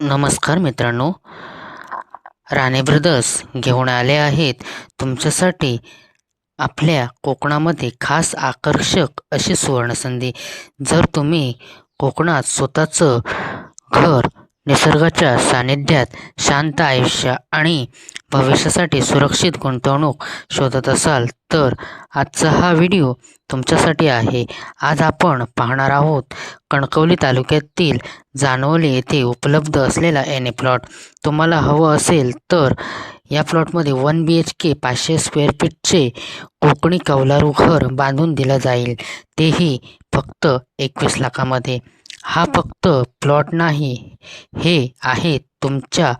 नमस्कार मित्रांनो. राणे ब्रदर्स घेऊन आले आहेत तुमच्यासाठी आपल्या कोकणामध्ये खास आकर्षक अशी सुवर्णसंधी. जर तुम्ही कोकणात स्वतःचं घर निसर्गाच्या सानिध्यात शांत आयुष्य आणि भविष्यासाठी सुरक्षित गुंतवणूक शोधत असाल तर आजचा हा व्हिडिओ तुमच्यासाठी आहे. आज आपण पाहणार आहोत कणकवली तालुक्यातील जानवली येथे उपलब्ध असलेला एने प्लॉट तुम्हाला हवं असेल तर या प्लॉटमध्ये वन बी एच के पाचशे स्क्वेअर फीटचे कोकणी कौलारू घर बांधून दिलं जाईल. तेही फक्त एकवीस लाखामध्ये. हा फक्त प्लॉट नाही हे आहे तुमच्या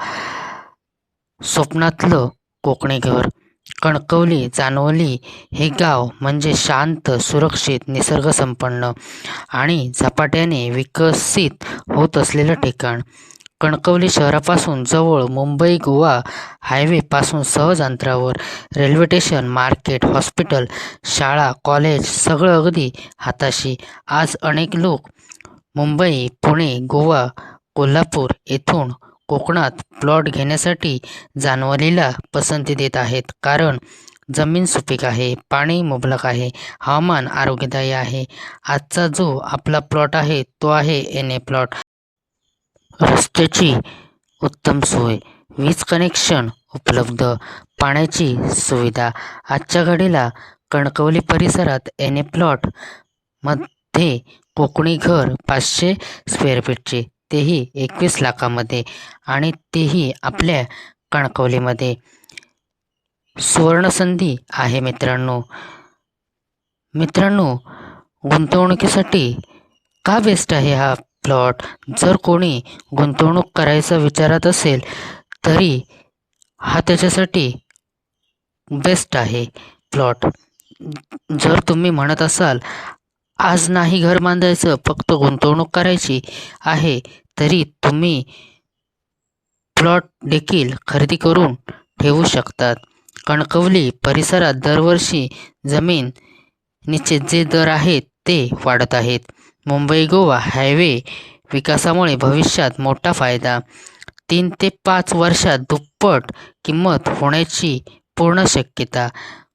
स्वप्नातलं कोकणी घर. कणकवली जानवली हे गाव म्हणजे शांत सुरक्षित निसर्गसंपन्न आणि झपाट्याने विकसित होत असलेलं ठिकाण. कणकवली शहरापासून जवळ मुंबई गोवा हायवेपासून सहज अंतरावर रेल्वे स्टेशन मार्केट हॉस्पिटल शाळा कॉलेज सगळं अगदी हाताशी. आज अनेक लोक मुंबई पुणे गोवा कोल्हापूर येथून कोकणात प्लॉट घेण्यासाठी जानवलीला पसंती देत आहेत. कारण जमीन सुपीक आहे पाणी मुबलक आहे हवामान आरोग्यदायी आहे. आजचा जो आपला प्लॉट आहे तो आहे एन ए प्लॉट. रस्त्याची उत्तम सोय वीज कनेक्शन उपलब्ध पाण्याची सुविधा. आजच्या घडीला कणकवली परिसरात एन ए प्लॉटमध्ये कोकणी घर पाचशे स्क्वेअर फीटचे तेही एकवीस लाखामध्ये आणि तेही आपल्या कणकवलीमध्ये. सुवर्णसंधी आहे मित्रांनो. मित्रांनो गुंतवणुकीसाठी का बेस्ट आहे हा प्लॉट जर कोणी गुंतवणूक करायचा विचारात असेल तरी हा त्याच्यासाठी बेस्ट आहे प्लॉट जर तुम्ही म्हणत असाल आज नाही घर बांधायचं फक्त गुंतवणूक करायची आहे तरी तुम्ही प्लॉट देखील खरेदी करून ठेवू शकतात. कणकवली परिसरात दरवर्षी जमीन निश्चित जे दर आहेत ते वाढत आहेत. मुंबई गोवा हायवे विकासामुळे भविष्यात मोठा फायदा. तीन ते पाच वर्षात दुप्पट किंमत होण्याची पूर्ण शक्यता.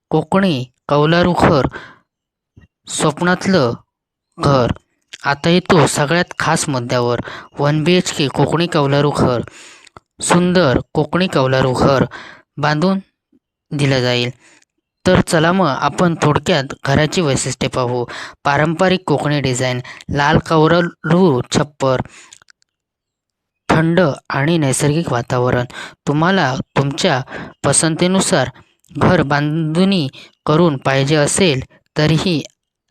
कोकणी कौलारुखर स्वप्नातलं घर. आता येतो सगळ्यात खास मुद्द्यावर. वन बी एच के कोकणी कौलारू घर. सुंदर कोकणी कौलारू घर बांधून दिलं जाईल. तर चला मग आपण थोडक्यात घराची वैशिष्ट्ये पाहू. पारंपरिक कोकणी डिझाईन. लाल कौलारू छप्पर. थंड आणि नैसर्गिक वातावरण. तुम्हाला तुमच्या पसंतीनुसार घर बांधणी करून पाहिजे असेल तरीही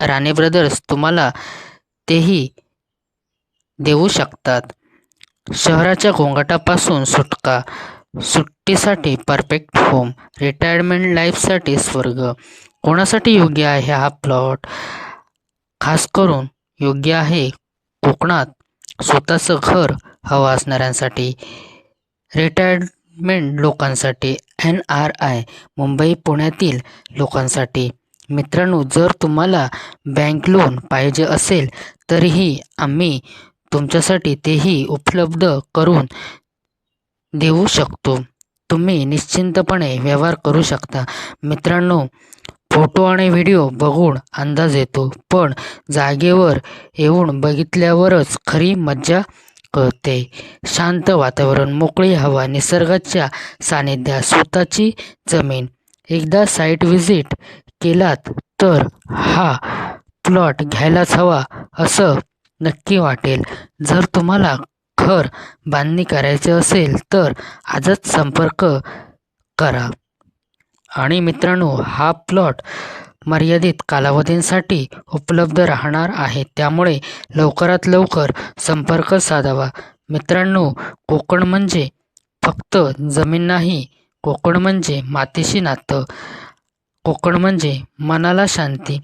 राणे ब्रदर्स तुम्हाला तेही देऊ शकतात. शहराच्या गोंगाटापासून सुटका सुट्टीसाठी परफेक्ट होम रिटायरमेंट लाईफसाठी स्वर्ग. कोणासाठी योग्य आहे हा प्लॉट खास करून योग्य आहे कोकणात स्वतःचं घर हवं असणाऱ्यांसाठी. रिटायरमेंट लोकांसाठी एन आर आय मुंबई पुण्यातील लोकांसाठी. मित्रांनो जर तुम्हाला बँक लोन पाहिजे असेल तरीही आम्ही तुमच्यासाठी तेही उपलब्ध करून देऊ शकतो. तुम्ही निश्चिंतपणे व्यवहार करू शकता. मित्रांनो फोटो आणि व्हिडिओ बघून अंदाज येतो पण जागेवर येऊन बघितल्यावरच खरी मज्जा कळते. शांत वातावरण मोकळी हवा निसर्गाच्या सानिध्यात स्वतःची जमीन. एकदा साईट व्हिजिट केलात तर हा प्लॉट घ्यायलाच हवा असं नक्की वाटेल. जर तुम्हाला घर बांधणी करायचे असेल तर आजच संपर्क करा. आणि मित्रांनो हा प्लॉट मर्यादित कालावधींसाठी उपलब्ध राहणार आहे. त्यामुळे लवकरात लवकर संपर्क साधावा. मित्रांनो कोकण म्हणजे फक्त जमीन नाही कोकण म्हणजे मातीशी नातं. कोकण म्हणजे मनाला शांती.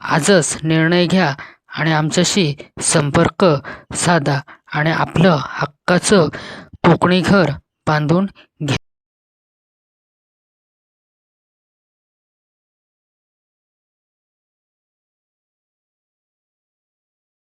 आजच निर्णय घ्या आणि आमच्याशी संपर्क साधा आणि आपलं हक्काचं कोकणी घर बांधून घ्या.